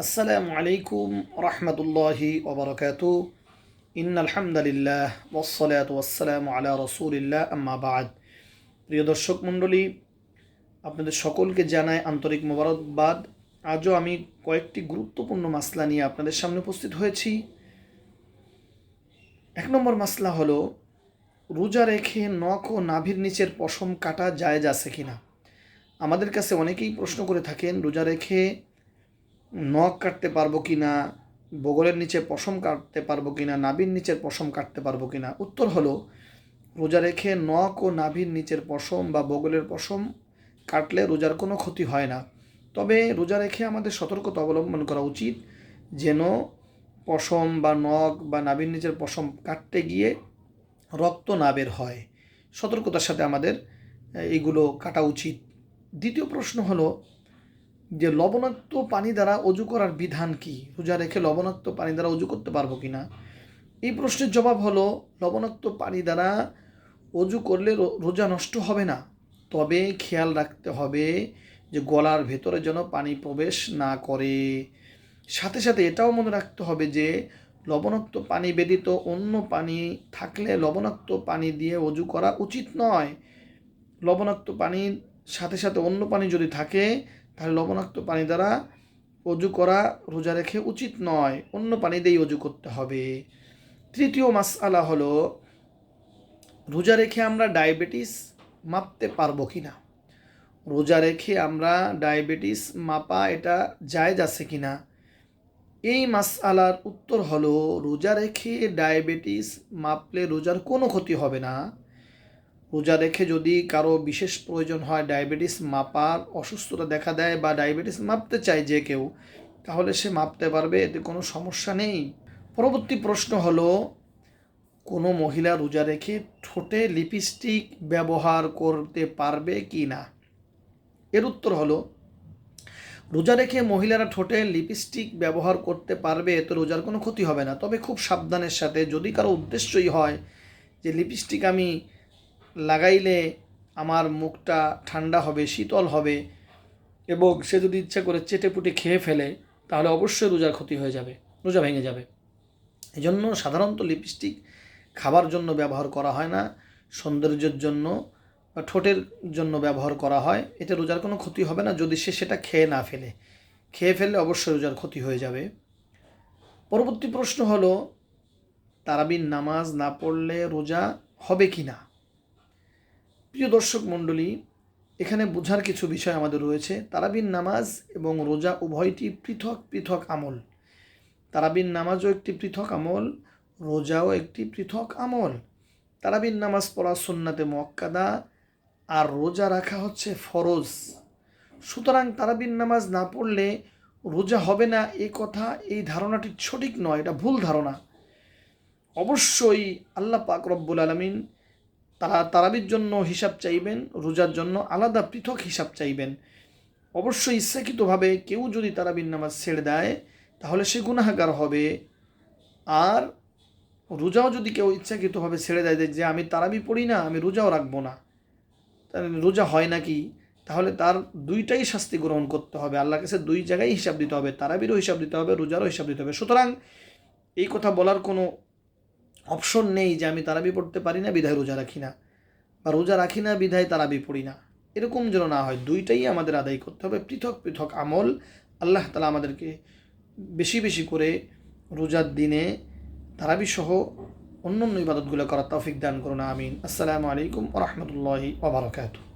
আসসালামু আলাইকুম রহমতুল্লাহি ওবরকাত ইন আলহামদুলিল্লাহ ওসলাত ওয়াসালাম আলা রসুলিল্লাহ, আম্মা বাদ। প্রিয় দর্শক মণ্ডলী, আপনাদের সকলকে জানায় আন্তরিক মোবারকবাদ। আজও আমি কয়েকটি গুরুত্বপূর্ণ মাসলা নিয়ে আপনাদের সামনে উপস্থিত হয়েছি। এক নম্বর মাসলা হলো, রোজা রেখে নখ ও নাভির নিচের পশম কাটা জায়েজ আছে কিনা? আমাদের কাছে অনেকেই প্রশ্ন করে থাকেন, রোজা রেখে নখ কাটতে পারব কি না বগলের নিচে পশম কাটতে পারব কি না নাভির নিচের পশম কাটতে পারব কি না উত্তর হলো, রোজা রেখে নখ ও নাভির নিচের পশম বা বগলের পশম কাটলে রোজার কোনো ক্ষতি হয় না। তবে রোজা রেখে আমাদের সতর্কতা অবলম্বন করা উচিত, যেন পশম বা নখ বা নাভির নিচের পশম কাটতে গিয়ে রক্ত না বের হয়। সতর্কতার সাথে আমাদের এইগুলো কাটা উচিত। দ্বিতীয় প্রশ্ন হলো যে লবণাক্ত পানি দ্বারা অজু করার বিধান কি? রোজা রেখে লবণাক্ত পানি দ্বারা অজু করতে পারব কি না এই প্রশ্নের জবাব হলো, লবণাক্ত পানি দ্বারা অজু করলে রোজা নষ্ট হবে না। তবে খেয়াল রাখতে হবে যে গলার ভেতরে যেন পানি প্রবেশ না করে। সাথে সাথে এটাও মনে রাখতে হবে যে, লবণাক্ত পানি ব্যতীত অন্য পানি থাকলে লবণাক্ত পানি দিয়ে অজু করা উচিত নয়। লবণাক্ত পানির সাথে সাথে অন্য পানি যদি থাকে তাহলে লবণাক্ত পানি দ্বারা অজু করা রোজা রেখে উচিত নয়, অন্য পানি দিয়েই অজু করতে হবে। তৃতীয় মাসআলা হলো, রোজা রেখে আমরা ডায়াবেটিস মাপতে পারব কি না? রোজা রেখে আমরা ডায়াবেটিস মাপা এটা জায়েজ আছে কি না? এই মাসআলার উত্তর হলো, রোজা রেখে ডায়াবেটিস মাপলে রোজার কোনো ক্ষতি হবে না। রোজা রেখে যদি কারও বিশেষ প্রয়োজন হয় ডায়াবেটিস মাপার অসুস্থতা দেখা দেয় বা ডায়াবেটিস মাপতে চায় যে কেউ, তাহলে সে মাপতে পারবে, এতে কোনো সমস্যা নেই। পরবর্তী প্রশ্ন হলো, কোনো মহিলা রোজা রেখে ঠোঁটে লিপস্টিক ব্যবহার করতে পারবে কি না? এর উত্তর হলো, রোজা রেখে মহিলারা ঠোঁটে লিপস্টিক ব্যবহার করতে পারবে, এতে রোজার কোনো ক্ষতি হবে না। তবে খুব সাবধানের সাথে যদি কারও উদ্দেশ্যই হয় যে, লিপস্টিক আমি লাগাইলে আমার মুখটা ঠান্ডা হবে, শীতল হবে এবং সে যদি ইচ্ছা করে চেটে পুটে খেয়ে ফেলে, তাহলে অবশ্যই রোজার ক্ষতি হয়ে যাবে, রোজা ভেঙে যাবে। এই জন্য সাধারণত লিপস্টিক খাবার জন্য ব্যবহার করা হয় না, সৌন্দর্যের জন্য বা ঠোঁটের জন্য ব্যবহার করা হয়। এতে রোজার কোনো ক্ষতি হবে না, যদি সে সেটা খেয়ে না ফেলে। খেয়ে ফেললে অবশ্যই রোজার ক্ষতি হয়ে যাবে। পরবর্তী প্রশ্ন হলো, তারাবির নামাজ না পড়লে রোজা হবে কি না প্রিয় দর্শক মণ্ডলী, এখানে বোঝার কিছু বিষয় আমাদের রয়েছে। তারাবিন নামাজ এবং রোজা উভয়টি পৃথক পৃথক আমল। তারাবিন নামাজও একটি পৃথক আমল, রোজাও একটি পৃথক আমল। তারাবিন নামাজ পড়া সুন্নাতে মক্কাদা আর রোজা রাখা হচ্ছে ফরজ। সুতরাং তারাবিন নামাজ না পড়লে রোজা হবে না এই কথা, এই ধারণাটি সঠিক নয়, এটা ভুল ধারণা। অবশ্যই আল্লাহ পাক রব্বুল আলমিন তারা তারাবির জন্য হিসাব চাইবেন, রোজার জন্য আলাদা পৃথক হিসাব চাইবেন। অবশ্যই ইচ্ছাকৃতভাবে কেউ যদি তারাবির নামাজ ছেড়ে দেয়, তাহলে সে গুনাহাগার হবে। আর রোজাও যদি কেউ ইচ্ছাকৃতভাবে ছেড়ে দেয় যে আমি তারাবি পড়ি না, আমি রোজাও রাখব না রোজা হয় নাকি তাহলে তার দুইটাই শাস্তি গ্রহণ করতে হবে। আল্লাহর কাছে দুই জায়গায় হিসাব দিতে হবে। তারাবিরও হিসাব দিতে হবে, রোজারও হিসাব দিতে হবে। সুতরাং এই কথা বলার কোনো অপশন নেই যে আমি তারাবি পড়তে পারি না, বিধায় রোজা রাখি না। বা রোজা রাখি না, বিধায় তারাবি পড়ি না। এরকম যেন না হয়, দুইটাই আমাদের আদায় করতে হবে। পৃথক পৃথক আমল আল্লাহ তালা আমাদেরকে বেশি বেশি করে রোজার দিনে তারাবি সহ অন্য অন্য ইবাদতগুলো করার তৌফিক দান করুন, আমিন। আসসালামু আলাইকুম রহমতুল্লাহি ওবরাকাতু